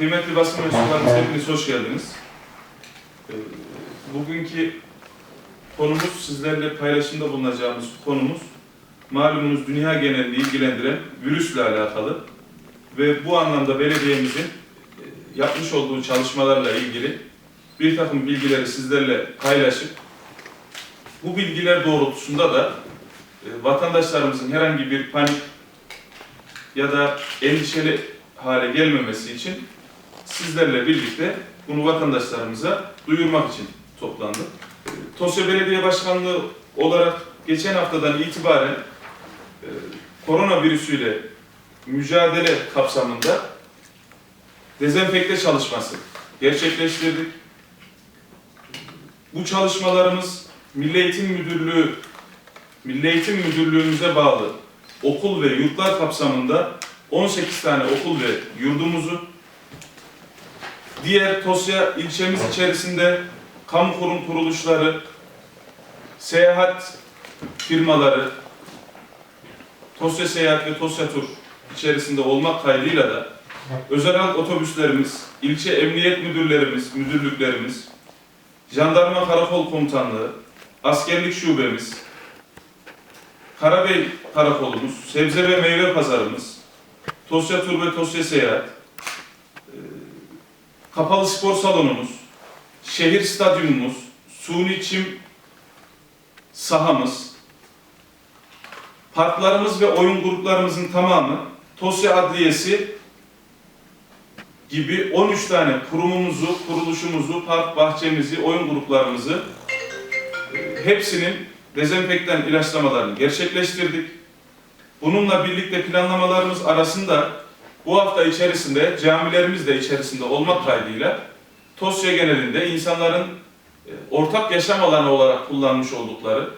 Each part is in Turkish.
Kıymetli basın mensuplarımız hepiniz hoş geldiniz. Ee, Bugünkü konumuz, sizlerle paylaşımda bulunacağımız konumuz, malumunuz dünya genelini ilgilendiren virüsle alakalı ve bu anlamda belediyemizin e, yapmış olduğu çalışmalarla ilgili bir takım bilgileri sizlerle paylaşıp, bu bilgiler doğrultusunda da e, vatandaşlarımızın herhangi bir panik ya da endişeli hale gelmemesi için sizlerle birlikte bunu vatandaşlarımıza duyurmak için toplandık. E, Tosya Belediye Başkanlığı olarak geçen haftadan itibaren e, koronavirüsüyle mücadele kapsamında dezenfekte çalışması gerçekleştirdik. Bu çalışmalarımız Milli Eğitim Müdürlüğü Milli Eğitim Müdürlüğümüze bağlı okul ve yurtlar kapsamında 18 tane okul ve yurdumuzu diğer Tosya ilçemiz içerisinde kamu kurum kuruluşları, seyahat firmaları, Tosya Seyahat ve Tosya Tur içerisinde olmak kaydıyla da özel halk otobüslerimiz, ilçe emniyet müdürlerimiz, müdürlüklerimiz, jandarma karakol komutanlığı, askerlik şubemiz, Karabey karakolumuz, sebze ve meyve pazarımız, Tosya Tur ve Tosya Seyahat, kapalı spor salonumuz, şehir stadyumumuz, suni çim sahamız, parklarımız ve oyun gruplarımızın tamamı Tosya Adliyesi gibi 13 tane kurumumuzu, kuruluşumuzu, park bahçemizi, oyun gruplarımızı e, hepsinin dezenfektan ilaçlamalarını gerçekleştirdik. Bununla birlikte planlamalarımız arasında bu hafta içerisinde camilerimiz de içerisinde olmak kaydıyla Tosya genelinde insanların e, ortak yaşam alanı olarak kullanmış oldukları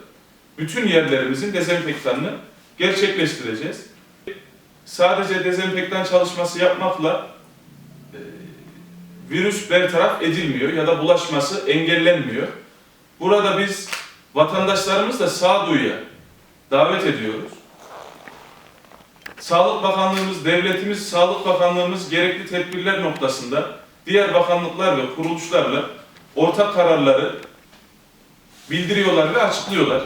bütün yerlerimizin dezenfektanını gerçekleştireceğiz. Sadece dezenfektan çalışması yapmakla e, virüs bertaraf edilmiyor ya da bulaşması engellenmiyor. Burada biz vatandaşlarımızla sağduyuya davet ediyoruz. Sağlık Bakanlığımız, devletimiz, Sağlık Bakanlığımız gerekli tedbirler noktasında diğer bakanlıklar ve kuruluşlarla ortak kararları bildiriyorlar ve açıklıyorlar.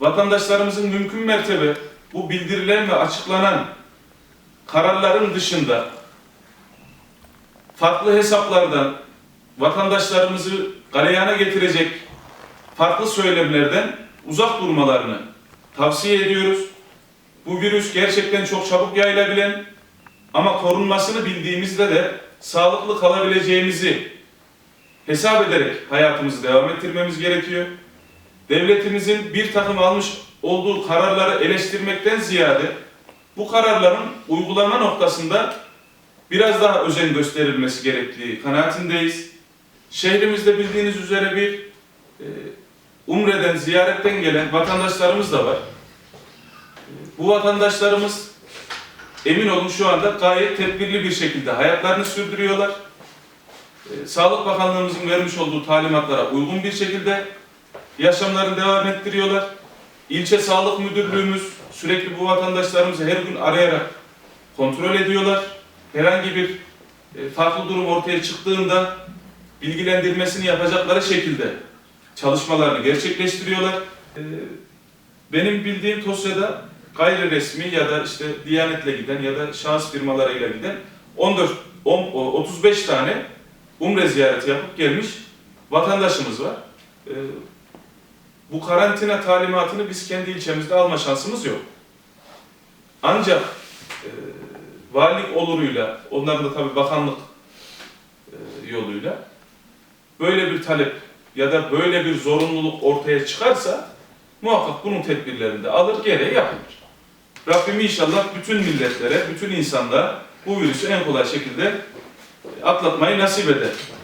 Vatandaşlarımızın mümkün mertebe bu bildirilen ve açıklanan kararların dışında farklı hesaplardan vatandaşlarımızı galeyana getirecek farklı söylemlerden uzak durmalarını tavsiye ediyoruz. Bu virüs gerçekten çok çabuk yayılabilen ama korunmasını bildiğimizde de sağlıklı kalabileceğimizi hesap ederek hayatımızı devam ettirmemiz gerekiyor. Devletimizin bir takım almış olduğu kararları eleştirmekten ziyade bu kararların uygulama noktasında biraz daha özen gösterilmesi gerektiği kanaatindeyiz. Şehrimizde bildiğiniz üzere bir e, Umre'den, ziyaretten gelen vatandaşlarımız da var. Bu vatandaşlarımız emin olun şu anda gayet tedbirli bir şekilde hayatlarını sürdürüyorlar. Ee, Sağlık Bakanlığımızın vermiş olduğu talimatlara uygun bir şekilde yaşamlarını devam ettiriyorlar. İlçe Sağlık Müdürlüğümüz sürekli bu vatandaşlarımızı her gün arayarak kontrol ediyorlar. Herhangi bir e, farklı durum ortaya çıktığında bilgilendirmesini yapacakları şekilde çalışmalarını gerçekleştiriyorlar. Ee, Benim bildiğim Tosya'da gayri resmi ya da işte Diyanet'le giden ya da şahıs firmalarıyla giden 14 10, 35 tane umre ziyareti yapıp gelmiş vatandaşımız var. Ee, Bu karantina talimatını biz kendi ilçemizde alma şansımız yok. Ancak e, valilik oluruyla, onların da tabii bakanlık e, yoluyla böyle bir talep ya da böyle bir zorunluluk ortaya çıkarsa muhakkak bunun tedbirlerini de alır gereği yapılır. Rabbim inşallah bütün milletlere, bütün insanlığa bu virüsü en kolay şekilde atlatmayı nasip eder.